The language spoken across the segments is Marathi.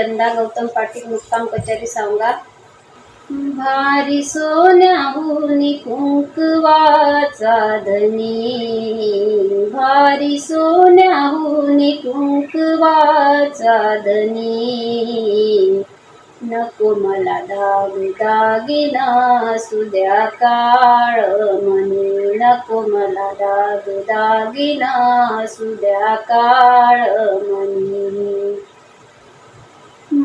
चंदा गौतम पाटील मुक्काम कचेरी सांगा भारी सोन्याहुनी कुंकवाचा धनी. भारी सोन्याहुनी कुंकवाचा धनी. नको मला दाग दागिना सुद्या काळ म्हणे. नको मला दाग दागिना सुद्या काळ म्हणे.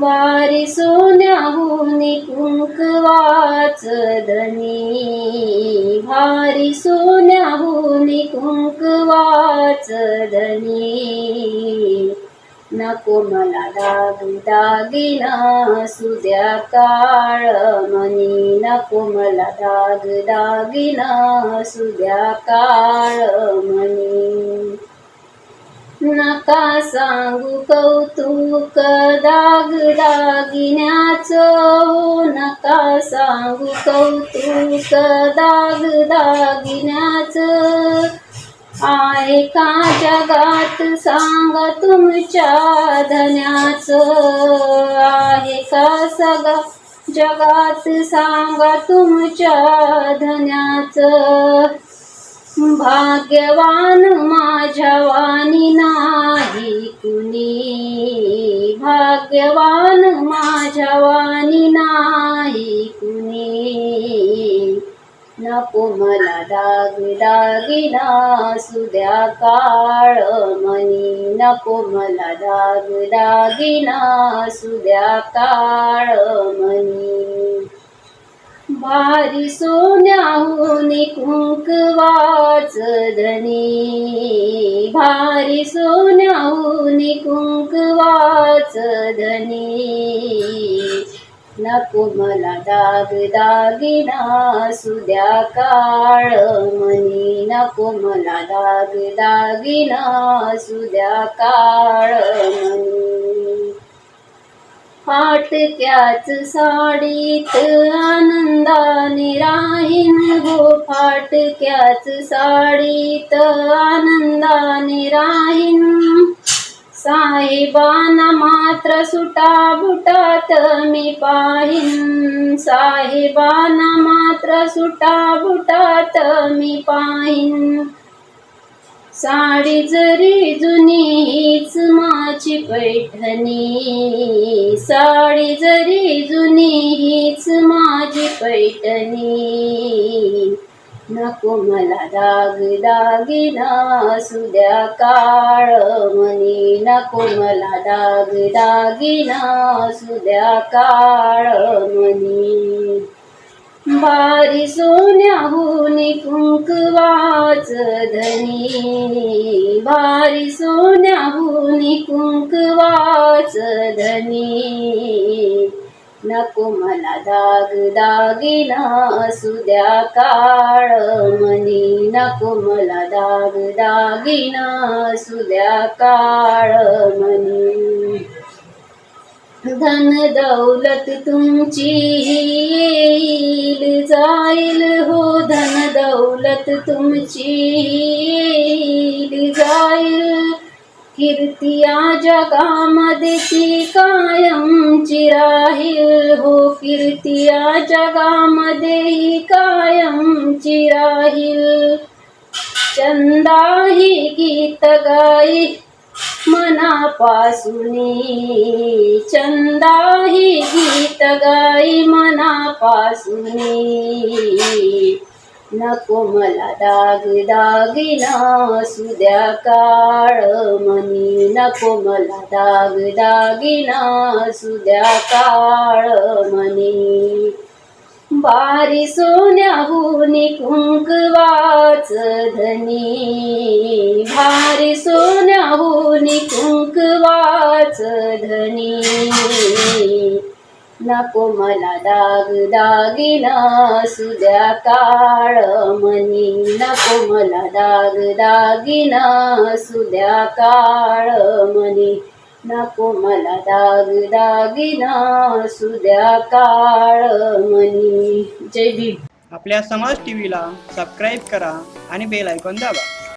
बारी सोन्याहुनी कुंकवाच धनी भारी सोन्याहुनी कुंकवाच धनी नको मला दाग दागिना सुद्या काळ मनी. नको मला दाग दागिना सुद्या काळ मनी. नका सांगू कौतुक दाग दागिन्याचं हो, नका सांगू कौतुक दाग दागिन्याचं आहे का जगात सांगा तुमच्या धन्याचं. आहे का सगा जगात सांगा तुमच्या धन्याचं. भाग्यवान माझ्या जवान माझ्या वाणी नाही कुणी. नको मला दाग दागिना सुद्या काळ मनी. नको मला दाग दागिना सुद्या काळ मनी. भारी सोन्याहून कुंकवाच धनी भारी सोन्याहून कुंकवाच धनी नको मला दाग दागिना सुद्या काळ मनी. नको मला दाग दागिना सुद्या काळ फाटक्याच साडीत आनंदाने राहीन गो फाटक्याच साडीत आनंदाने राहीन. साहेबाना मात्र सुटा बुटात मी पाहीन. साहेबाना मात्र सुटा बुटात मी पाहीन. साडी जरी जुनी हीच तुझी पैठणी साडी जरी जुनी हीच माझी पैठणी. नको मला दाग दागिना सुद्या काळ मनी नको मला दाग दागिना सुद्या काळ मनी बारी सोन्याहून कुंकवाच धनी बारी सोन्याहून कुंकवाच धनी नको मला दाग दागिना सुद्या काळ मनी. नको मला दाग दागिना सुद्या काळ मनी. धन दौलत तुमची येईल. जाईल हो धन दौलत तुमची येईल. जाईल कीर्तिया जगामध्ये ती कायमची राहील. हो कीर्ती जगामध्ये ही कायमची राहील. चंदा ही गीत गाई. मनापासुनी चंदा ही गीत गाई मनापासुनी नको मला दाग दागिना सुद्या काळ मनी. नको मला दाग दागिना सुद्या काळ मनी. बारी सोन्याहून कुंकवाच धनी भारी सोन्या सोन्याहुनी कुंकवाच धनी नको मला दाग दागिना सुद्या काळ मनी. नको मला दाग दागिना सुद्या काळ मनी. नको मला दाग दागिना सुद्या काळ मनी. जय भीम. आपल्या समाज टी व्हीला सबस्क्राईब करा आणि बेल ऐकून दाबा.